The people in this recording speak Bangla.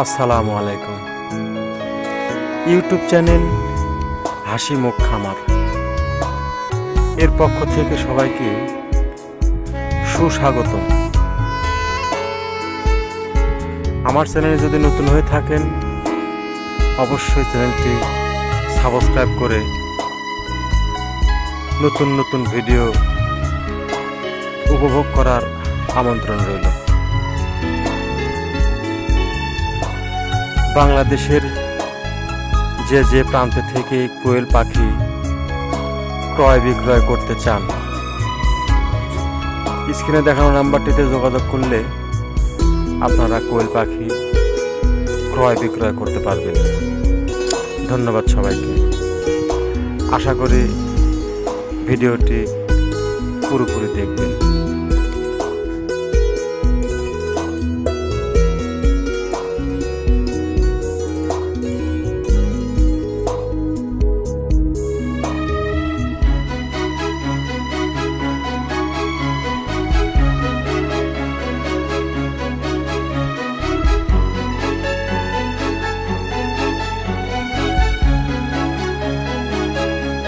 আসসালামু আলাইকুম। ইউটিউব চ্যানেল হাসি মুখ খামার। এর পক্ষ থেকে সবাইকে সুস্বাগতম। আমার চ্যানেলে যদি নতুন হয়ে থাকেন, অবশ্যই চ্যানেলটি সাবস্ক্রাইব করে নতুন নতুন ভিডিও উপভোগ করার আমন্ত্রণ রইল। বাংলাদেশের যে যে প্রান্ত থেকে কোয়েল পাখি ক্রয় বিক্রয় করতে চান, স্ক্রিনে দেখানো নাম্বারটিতে যোগাযোগ করলে আপনারা কোয়েল পাখি ক্রয় বিক্রয় করতে পারবেন। ধন্যবাদ সবাইকে। আশা করি ভিডিওটি পুরোপুরি দেখবেন।